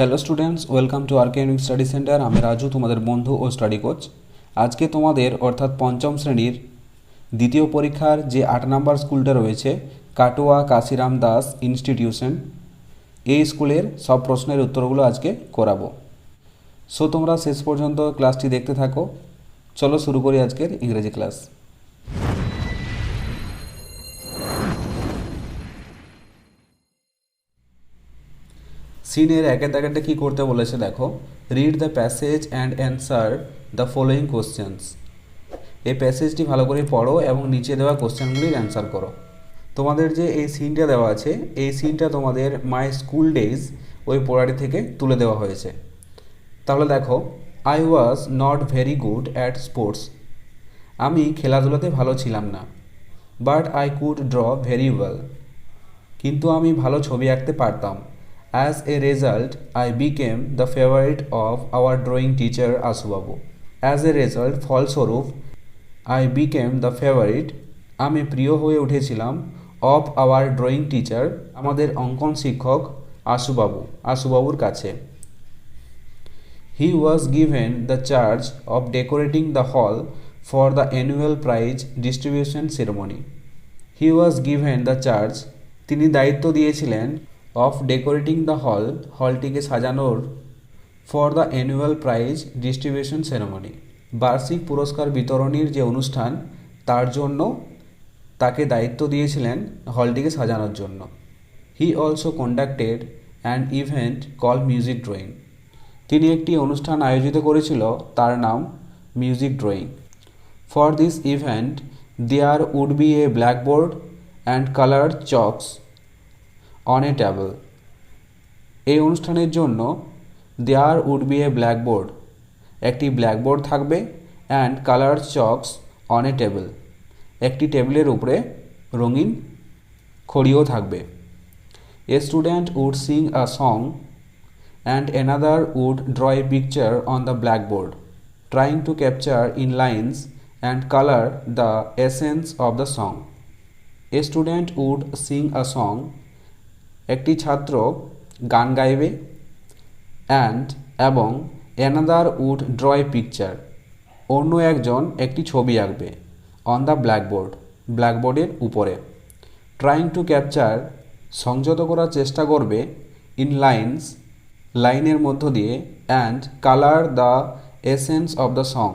Hello students welcome to our unique study centre আমি রাজু, তোমাদের বন্ধু ও স্টাডি কোচ আজকে তোমাদের, অর্থাৎ পঞ্চম শ্রেণির দ্বিতীয় পরীক্ষার যে আট নম্বর স্কুলটা রয়েছে, কাটোয়া কাশিরাম দাস ইনস্টিটিউশন এই স্কুলের সব প্রশ্নের উত্তরগুলো আজকে করাবো। সো তোমরা শেষ পর্যন্ত ক্লাসটি দেখতে থাকো। চলো শুরু করি আজকের ইংরেজি ক্লাস সিনের একের দাগেরটা কী করতে বলেছে দেখো read the passage and answer the following questions এই প্যাসেজটি ভালো করে পড়ো এবং নিচে দেওয়া কোশ্চেনগুলির অ্যান্সার করো। তোমাদের যে এই সিনটা দেওয়া আছে, এই সিনটা তোমাদের মাই স্কুল ডেজ ওই পড়াটি থেকে তুলে দেওয়া হয়েছে। তাহলে দেখো I was not very good at sports আমি খেলাধুলাতে ভালো ছিলাম না but I could draw very well কিন্তু আমি ভালো ছবি আঁকতে পারতাম। As a result I became the favourite of our drawing teacher Asubabu as a result ফলস্বরূপ আই বিকেম দ্য ফেভারিট আমি প্রিয় হয়ে উঠেছিলাম অফ আওয়ার ড্রয়িং টিচার আমাদের অঙ্কন শিক্ষক আশুবাবু আশুবাবুর কাছে। He was given the charge of decorating the hall for the annual prize distribution ceremony he was given the charge তিনি দায়িত্ব দিয়েছিলেন অফ ডেকোরেটিং দ্য হল হলটিকে সাজানোর for the annual prize distribution ceremony বার্ষিক পুরস্কার বিতরণীর যে অনুষ্ঠান, তার জন্য তাকে দায়িত্ব দিয়েছিলেন হলটিকে সাজানোর জন্য। He also conducted an event called music drawing তিনি একটি অনুষ্ঠান আয়োজিত করেছিল, তার নাম music drawing for this event there would be a blackboard and colour chalks on a table এই অনুষ্ঠানের জন্য there would be a blackboard একটি ব্ল্যাকবোর্ড থাকবে and colour chalks on a table একটি টেবিলের উপরে রঙিন খড়িও থাকবে। A student would sing a song and another would draw a picture on the blackboard trying to capture in lines and colour the essence of the song a student would sing a song একটি ছাত্র গান গাইবে and এবং another would draw a picture অন্য একজন একটি ছবি আঁকবে অন দ্য ব্ল্যাকবোর্ড ব্ল্যাকবোর্ডের উপরে। ট্রাইং টু ক্যাপচার সংযত করার চেষ্টা করবে ইন লাইন্স লাইনের মধ্য দিয়ে and colour the essence of the song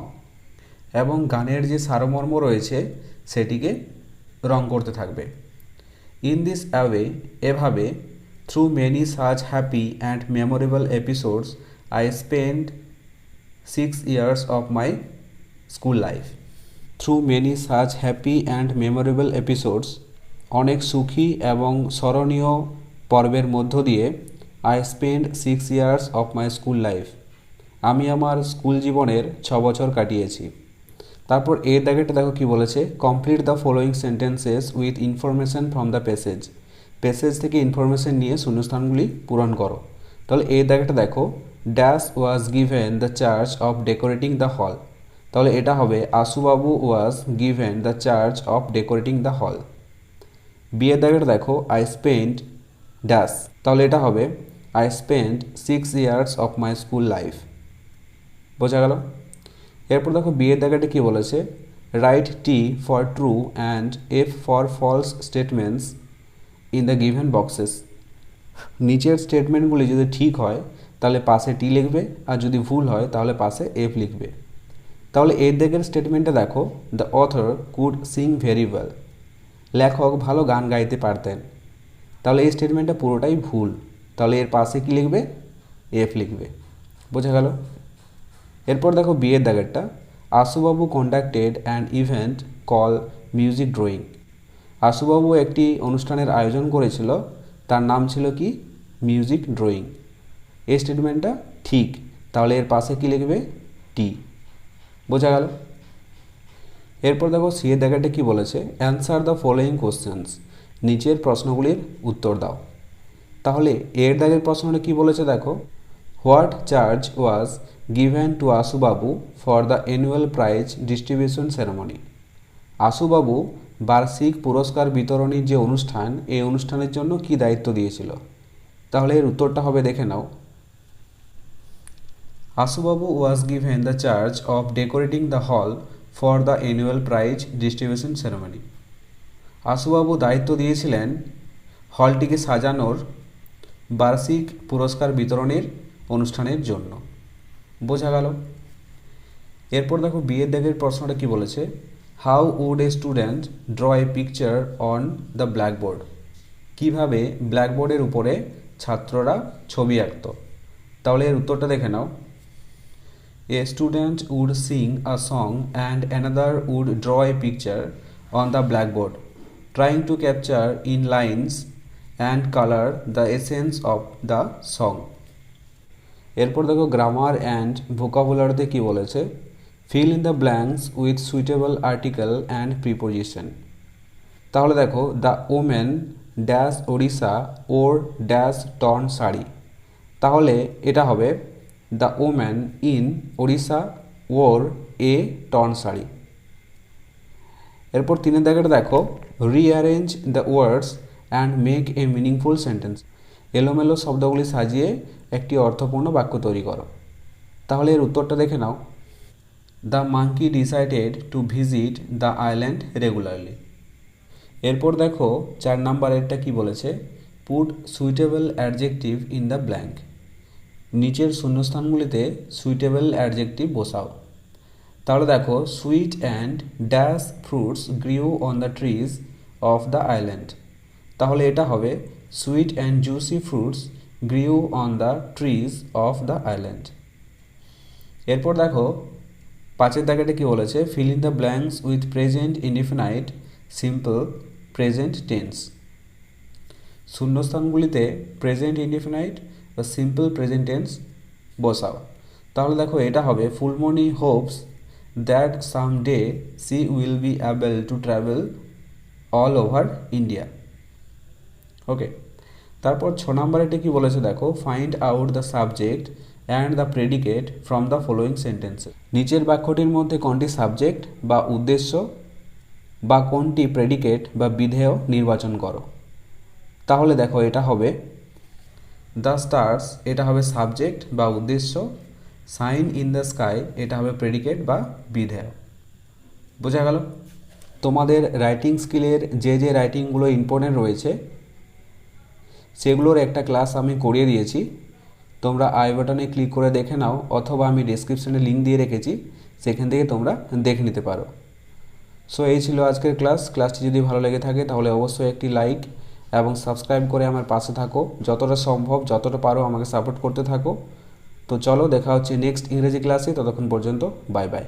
এবং গানের যে সারমর্ম রয়েছে, সেটিকে রং করতে থাকবে। ইন দিস অ্যাওয়ে এভাবে through many such happy and memorable episodes I spend six years of my school life through many such happy and memorable episodes অনেক সুখী এবং স্মরণীয় পর্বের মধ্য দিয়ে I spend six years of my school life আমি আমার স্কুল জীবনের ছ বছর কাটিয়েছি। তারপর এর দাগেটা দেখো কি বলেছে? Complete the following sentences with information from the passage passage থেকে ইনফরমেশন নিয়ে শূন্যস্থানগুলি পূরণ করো। তাহলে এই দাগেটা দেখো dash was given the charge of decorating the hall তাহলে এটা হবে Ashubabu was given the charge of decorating the hall বিয়ের দাগেটা দেখো আই স্পেন্ড ড্যাশ তাহলে এটা হবে I spend six years of my school life বোঝা গেল? এরপর দেখো বিয়ের দাগাটা কী বলেছে? Write T for true and F for false statements in the given boxes নিচের স্টেটমেন্টগুলি যদি ঠিক হয়, তাহলে পাশে টি লিখবে, আর যদি ভুল হয়, তাহলে পাশে এফ লিখবে। তাহলে এর দিকের স্টেটমেন্টে দেখো the author could sing very well লেখক ভালো গান গাইতে পারতেন। তাহলে এই স্টেটমেন্টটা পুরোটাই ভুল। তাহলে এর পাশে কী লিখবে? এফ লিখবে। বোঝা গেল? এরপর দেখো বিয়ের দাগেরটা। Ashubabu conducted an event call music drawing Ashubabu একটি অনুষ্ঠানের আয়োজন করেছিল। তার নাম ছিল কি? মিউজিক ড্রয়িং এই স্টেটমেন্টটা ঠিক। তাহলে এর পাশে কি লিখবে? টি বোঝা গেল? এরপর দেখো সি সিএ দেখাটা কি বলেছে? অ্যান্সার দ্য ফলোয়িং কোশ্চেন্স নিচের প্রশ্নগুলির উত্তর দাও। তাহলে এর দাগের প্রশ্নটা কি বলেছে দেখো? What charge was given to Ashubabu for the annual prize distribution ceremony. Ashubabu বার্ষিক পুরস্কার বিতরণীর যে অনুষ্ঠান, এই অনুষ্ঠানের জন্য কি দায়িত্ব দিয়েছিল? তাহলে এর উত্তরটা হবে দেখে নাও। Asubabu was given the charge of decorating the hall for the annual prize distribution ceremony. Ashubabu দায়িত্ব দিয়েছিলেন হলটিকে সাজানোর বার্ষিক পুরস্কার বিতরণের অনুষ্ঠানের জন্য। বোঝা গেল? এরপর দেখো বিয়ের দাগের প্রশ্নটা কি বলেছে? How would a student draw a picture on the blackboard কীভাবে ব্ল্যাকবোর্ডের উপরে ছাত্ররা ছবি আঁকত? তাহলে এর উত্তরটা দেখে নাও। A student would sing a song and another would draw a picture on the blackboard trying to capture in lines and colour the essence of the song এরপর দেখো গ্রামার অ্যান্ড ভোকাবুলারিতে কি বলেছে? Fill in the blanks with suitable article and preposition তাহলে দেখো the women dash Odisha wore dash torn sari. তাহলে এটা হবে the woman in Odisha wore a torn sari. এরপর তিনের দাগেটা দেখো rearrange the words and make a meaningful sentence এলোমেলো শব্দগুলি সাজিয়ে একটি অর্থপূর্ণ বাক্য তৈরি করো। তাহলে এর উত্তরটা দেখে নাও। The monkey decided to visit the island regularly এরপর দেখো, চার নাম্বারেরটা কি বলেছে? Put suitable adjective in the blank নিচের শূন্যস্থানগুলিতে সুইটেবল অ্যাডজেক্টিভ বসাও। তাহলে দেখো sweet and dash fruits grew on the trees of the island তাহলে এটা হবে sweet and juicy fruits grew on the trees of the island এরপর দেখো, পাঁচের দাগেটা কি বলেছে? Fill in the blanks with present indefinite simple present tense শূন্যস্থানগুলিতে present indefinite বা সিম্পল প্রেজেন্ট টেন্স বসাও। তাহলে দেখো, এটা হবে Phulmoni hopes that some day she will be able to travel all over India okay তারপর ছ নম্বরেটা কি বলেছে দেখো find out the subject and the predicate from the following সেন্টেন্সে নিচের বাক্যটির মধ্যে কোনটি সাবজেক্ট বা উদ্দেশ্য বা কোনটি প্রেডিকেট বা বিধেয় নির্বাচন করো। তাহলে দেখো এটা হবে দ্য স্টার্স এটা হবে সাবজেক্ট বা উদ্দেশ্য সাইন ইন দ্য স্কাই এটা হবে প্রেডিকেট বা বিধেয়। বোঝা গেল? তোমাদের রাইটিং স্কিলের যে যে রাইটিংগুলো ইম্পর্টেন্ট রয়েছে সেগুলোর একটা ক্লাস আমি করিয়ে দিয়েছি। তোমরা আই বাটনে ক্লিক করে দেখে নাও, অথবা আমি ডিসক্রিপশনে লিঙ্ক দিয়ে রেখেছি, সেখান থেকে তোমরা দেখে নিতে পারো। সো এই ছিল আজকের ক্লাস ক্লাসটি যদি ভালো লেগে থাকে, তাহলে অবশ্যই একটি লাইক এবং সাবস্ক্রাইব করে আমার পাশে থাকো। যতটা সম্ভব, যতটা পারো আমাকে সাপোর্ট করতে থাকো। তো চলো, দেখা হচ্ছে নেক্সট ইংরেজি ক্লাসে ততক্ষণ পর্যন্ত বাই বাই